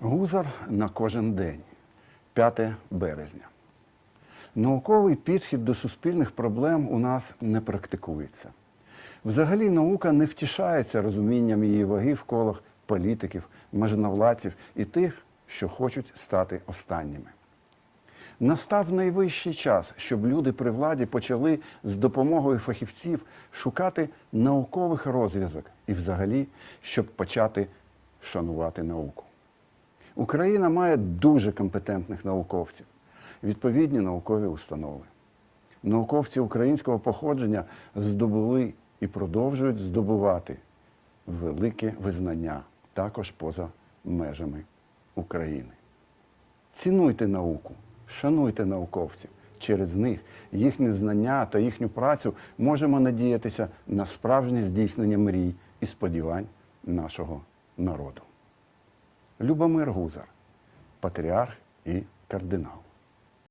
Гузар на кожен день, 5 березня. Науковий підхід до суспільних проблем у нас не практикується. Взагалі наука не втішається розумінням її ваги в колах політиків, можновладців і тих, що хочуть стати останніми. Настав найвищий час, щоб люди при владі почали з допомогою фахівців шукати наукових розв'язок і, взагалі, щоб почати шанувати науку. Україна має дуже компетентних науковців, відповідні наукові установи. Науковці українського походження здобули і продовжують здобувати велике визнання також поза межами України. Цінуйте науку, шануйте науковців. Через них, їхні знання та їхню працю можемо надіятися на справжнє здійснення мрій і сподівань нашого народу. Любомир Гузар, патріарх і кардинал.